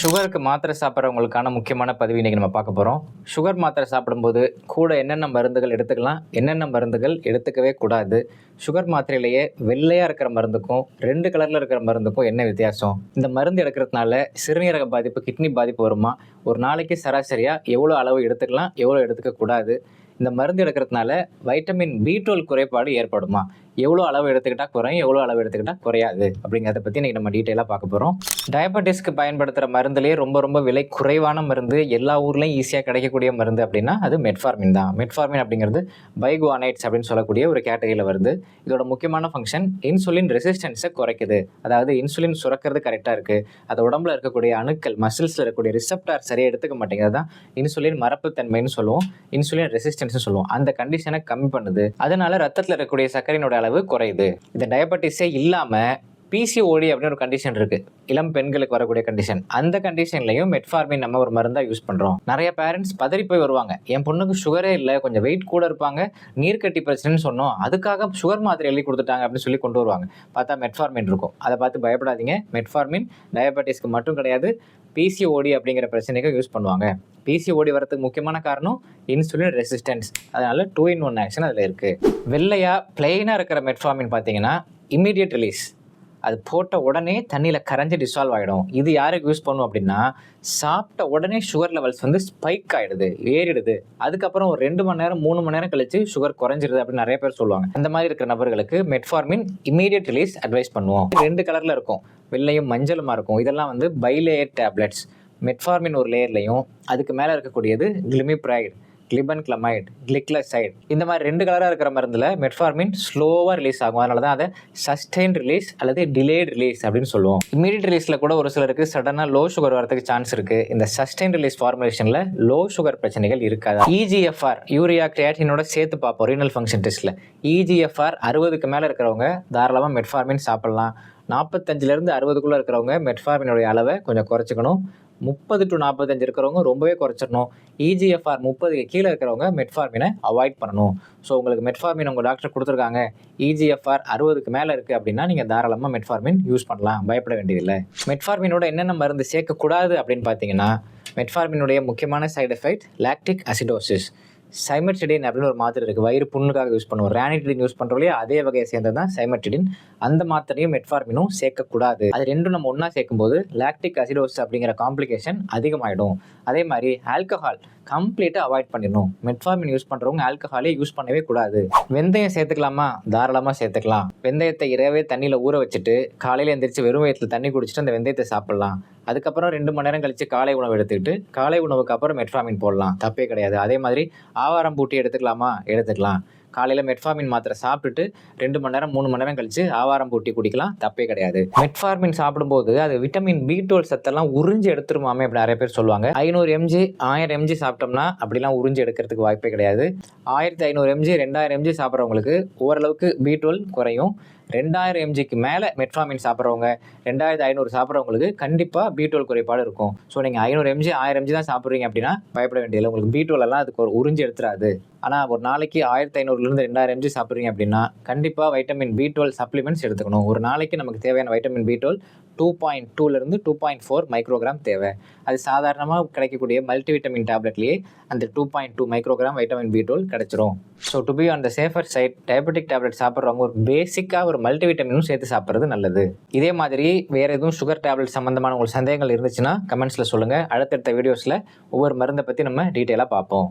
சுகருக்கு மாத்திரை சாப்பிட்றவங்களுக்கான முக்கியமான பதிவு இன்றைக்கி நம்ம பார்க்க போகிறோம் சுகர் மாத்திரை சாப்பிடும்போது கூட என்னென்ன மருந்துகள் எடுத்துக்கலாம்? என்னென்ன மருந்துகள் எடுத்துக்கவே கூடாது? சுகர் மாத்திரையிலேயே வெள்ளையாக இருக்கிற மருந்துக்கும் ரெண்டு கலரில் இருக்கிற மருந்துக்கும் என்ன வித்தியாசம்? இந்த மருந்து எடுக்கிறதுனால சிறுநீரக பாதிப்பு கிட்னி பாதிப்பு வருமா? ஒரு நாளைக்கு சராசரியாக எவ்வளோ அளவு எடுத்துக்கலாம்? எவ்வளோ எடுத்துக்கக்கூடாது இந்த மருந்து எடுக்கிறதுனால வைட்டமின் பி டுவெல் குறைபாடு ஏற்படுமா? எவ்வளோ அளவு எடுத்துக்கிட்டால் குறையும் எவ்வளோ அளவு எடுத்துக்கிட்டால் குறையாது? அப்படிங்கிறத பற்றி இன்றைக்கி நம்ம டீட்டெயிலாக பார்க்க போகிறோம் டயபெட்டிஸ்க்கு பயன்படுத்துகிற மருந்துலேயே ரொம்ப ரொம்ப விலை குறைவான மருந்து எல்லா ஊர்லேயும் ஈஸியாக கிடைக்கக்கூடிய மருந்து அப்படின்னா அது மெட்ஃபார்மின் தான். மெட்ஃபார்மின் அப்படிங்கிறது பைகுவானைட்ஸ் அப்படின்னு சொல்லக்கூடிய ஒரு கேட்டகரியில் வருது. இதோட முக்கியமான ஃபங்க்ஷன் இன்சுலின் ரெசிஸ்டன்ஸை குறைக்குது. அதாவது இன்சுலின் சுரக்கிறது கரெக்டாக இருக்குது அது உடம்புல இருக்கக்கூடிய அணுக்கள் மசில்ஸில் இருக்கக்கூடிய ரிசப்டார் சரியாக எடுத்துக்க மாட்டேங்கிறது தான் இன்சுலின் மரப்புத்தன்மைன்னு சொல்லுவோம். இன்சுலின் ரெசிஸ்டன்ஸ் கண்டிஷன்ஸ் சொல்லுவோம். அந்த கண்டிஷனை கம்மி பண்ணுது. அதனால ரத்தத்தில் இருக்கக்கூடிய சர்க்கரையினோட அளவு குறையுது. இந்த டயபெட்டிஸே இல்லாமல் பிசிஓடி அப்படின்னு ஒரு கண்டிஷன் இருக்கு. இளம் பெண்களுக்கு வரக்கூடிய கண்டிஷன் அந்த கண்டிஷன்லையும் மெட்ஃபார்மின் நம்ம ஒரு மருந்தா யூஸ் பண்றோம். நிறைய பேரண்ட்ஸ் பதறி போய் வருவாங்க. என் பொண்ணுக்கு சுகரே இல்லை கொஞ்சம் வெயிட் கூட இருப்பாங்க. நீர்க்கட்டி பிரச்சனைன்னு சொன்னோம். அதுக்காக சுகர் மாத்திரை எழுதி கொடுத்துட்டாங்க அப்படின்னு சொல்லி கொண்டு வருவாங்க. பார்த்தா மெட்ஃபார்மின் இருக்கும். அதை பார்த்து பயப்படாதீங்க. மெட்ஃபார்மின் டயபெட்டிஸ்க்கு மட்டும் கிடையாது. பிசிஓடி அப்படிங்கிற பிரச்சனைக்கு யூஸ் பண்ணுவாங்க. பிசிஓடி வரதுக்கு முக்கியமான காரணம் இன்சுலின் ரெசிஸ்டன்ஸ் அதனால டூ இன் ஒன் ஆக்ஷன் அதில் இருக்குது வெள்ளையாக பிளெயினாக இருக்கிற மெட்ஃபார்மின் பார்த்தீங்கன்னா இம்மீடியட் ரிலீஸ் அது போட்ட உடனே தண்ணியில் கரைஞ்சி டிசால்வ் ஆகிடும் இது யாருக்கு யூஸ் பண்ணும் அப்படின்னா சாப்பிட்ட உடனே சுகர் லெவல்ஸ் வந்து ஸ்பைக் ஆகிடுது ஏறிடுது. அதுக்கப்புறம் ஒரு ரெண்டு மணி நேரம் மூணு மணி நேரம் கழிச்சு சுகர் குறைஞ்சிருது அப்படின்னு நிறைய பேர் சொல்லுவாங்க. அந்த மாதிரி இருக்கிற நபர்களுக்கு மெட்ஃபார்மின் இமீடியட் ரிலீஸ் அட்வைஸ் பண்ணுவோம். ரெண்டு கலரில் இருக்கும். வெள்ளையும் மஞ்சளுமா இருக்கும். இதெல்லாம் வந்து பைலேயர் டேப்லெட்ஸ் மெட்ஃபார்மின் ஒரு லேயர்லையும் அதுக்கு மேலே இருக்கக்கூடியது கிளிமிப்ரைடு கிளிபன் கிளமைட் கிளிக்லசைட். இந்த மாதிரி ரெண்டு கலராக இருக்கிற மருந்தில் மெட்ஃபார்மின் ஸ்லோவாக ரிலீஸ் ஆகும். அதனால தான் அதை சஸ்டெயின் ரிலீஸ் அல்லது டிலேட் ரிலீஸ் அப்படின்னு சொல்லுவோம். இமீடியட் ரிலீஸில் கூட ஒரு சிலருக்கு சடனாக லோ சுகர் வரதுக்கு சான்ஸ் இருக்குது இந்த சஸ்டெயின் ரிலீஸ் ஃபார்முலேஷனில் லோ சுகர் பிரச்சனைகள் இருக்காது. இஜிஎஃப்ஆர் யூரியா கிரியாட்டினோட சேர்த்து பார்ப்போம். ரீனல் ஃபங்க்ஷன் டெஸ்ட்டில் இஜிஎஃப்ஆர் அறுபதுக்கு மேலே இருக்கிறவங்க தாராளமாக மெட்ஃபார்மின் சாப்பிட்லாம். நாற்பத்தஞ்சிலேருந்து அறுபதுக்குள்ளே இருக்கிறவங்க மெட்ஃபார்மினுடைய அளவை கொஞ்சம் குறைச்சிக்கணும். முப்பது டு நாற்பத்தஞ்சு இருக்கிறவங்க ரொம்பவே குறைச்சிடணும். இஜிஎஃப்ஆர் முப்பதுக்கு கீழே இருக்கிறவங்க மெட்ஃபார்மினை அவாய்ட் பண்ணணும். ஸோ உங்களுக்கு மெட்ஃபார்மின் உங்கள் டாக்டர் கொடுத்துருக்காங்க. இஜிஎஃப்ஆர் அறுபதுக்கு மேலே இருக்குது அப்படின்னா நீங்கள் தாராளமாக மெட்ஃபார்மின் யூஸ் பண்ணலாம். பயப்பட வேண்டியதில்லை. மெட்ஃபார்மினோட என்னென்ன மருந்து சேர்க்கக்கூடாது அப்படின்னு பார்த்தீங்கன்னா மெட்ஃபார்மினுடைய முக்கியமான side effect lactic acidosis cimetidine அப்படின்னு ஒரு மாத்திரை இருக்குது வயிறு புண்ணுக்காக யூஸ் பண்ணுவோம். ரேனிட்ரின் யூஸ் பண்ணுறோம் அதே வகையை சேர்ந்தது தான் சைமெட்ரிடின். அந்த மாத்திரையும் மெட்ஃபார்மினும் சேர்க்கக்கூடாது. அது ரெண்டும் நம்ம ஒன்றா சேர்க்கும்போது லாக்டிக் அசிடோஸ் அப்படிங்கிற காம்ப்ளிகேஷன் அதிகமாகிடும் அதே மாதிரி ஆல்கஹால் கம்ப்ளீட்டாக அவாய்ட் பண்ணிடணும். மெட்ஃபார்மின் யூஸ் பண்ணுறவங்க ஆல்கஹாலே யூஸ் பண்ணவே கூடாது. வெந்தயம் சேர்த்துக்கலாமா? தாராளமாக சேர்த்துக்கலாம். வெந்தயத்தை இரவே தண்ணியில் ஊற வச்சுட்டு காலையில் எந்திரிச்சு வெறும் வயத்தில் தண்ணி குடிச்சிட்டு அந்த வெந்தயத்தை சாப்பிட்லாம். அதுக்கப்புறம் ரெண்டு மணி நேரம் கழிச்சு காலை உணவு எடுத்துக்கிட்டு காலை உணவுக்கு அப்புறம் மெட்ஃபாமின் போடலாம். தப்பே கிடையாது. அதே மாதிரி ஆவாரம் பூட்டி எடுத்துக்கலாமா? எடுத்துக்கலாம். காலையில் மெட்ஃபார்மின் மாத்திரை சாப்பிட்டுட்டு ரெண்டு மணி நேரம் மூணு மணி நேரம் கழிச்சு ஆவாரம் பூட்டி குடிக்கலாம். தப்பே கிடையாது. மெட்ஃபார்மின் சாப்பிடும்போது அது விட்டமின் பி டுவெல் சத்தெல்லாம் உறிஞ்சி எடுத்துருமாமே அப்படி நிறைய பேர் சொல்லுவாங்க. ஐநூறு எம்ஜி ஆயிரம் எம்ஜி சாப்பிட்டோம்னா அப்படிலாம் உறிஞ்சி எடுக்கிறதுக்கு வாய்ப்பே கிடையாது. ஆயிரத்தி ஐநூறு எம்ஜி ரெண்டாயிரம் எம்ஜி சாப்பிட்றவங்களுக்கு ஓரளவுக்கு பி டுவெல் குறையும். ரெண்டாயிரம் எம்ஜிக்கு மேலே மெட்ஃபாமின் சாப்பிட்றவங்க ரெண்டாயிரத்தி ஐநூறு சாப்பிட்றவங்களுக்கு கண்டிப்பாக பி டுவெல் குறைபாடு இருக்கும். ஸோ நீங்கள் ஐநூறு எம்ஜி ஆயிரம் எம்ஜி தான் சாப்பிட்றீங்க அப்படின்னா பயப்பட வேண்டியதில்லை. உங்களுக்கு பி டுவெல் எல்லாம் அதுக்கு ஒரு உறிஞ்சி எடுத்துறாது. ஆனால் ஒரு நாளைக்கு ஆயிரத்தி ஐநூறுலேருந்து ரெண்டாயிரம் எம்ஜி சாப்பிட்றீங்க அப்படின்னா கண்டிப்பாக வைட்டமின் பி டுவெல் சப்ளிமெண்ட்ஸ் எடுத்துக்கணும். ஒரு நாளைக்கு நமக்கு தேவையான vitamin B twelve two point டூலேருந்து டூ பாயிண்ட் ஃபோர் மைக்ரோகிராம் தேவை. அது சாதாரணமாக கிடைக்கக்கூடிய மல்டிவிட்டமின் டேப்லெட்லேயே அந்த two point two microgram vitamin B twelve கிடச்சிரும். So to be on the safer side diabetic tablet சாப்பிட்றவங்க ஒரு பேசிக்காக ஒரு மல்டிவிட்டமினும் சேர்த்து சாப்பிட்றது நல்லது. இதே மாதிரி வேறு எதுவும் சுகர் டேப்லெட் சம்மந்தமான உங்களுக்கு சந்தேகங்கள் இருந்துச்சுன்னா கமெண்ட்ஸில் சொல்லுங்கள் அடுத்தடுத்த வீடியோஸில் ஒவ்வொரு மருந்தை பற்றி நம்ம டீட்டெயிலாக பார்ப்போம்.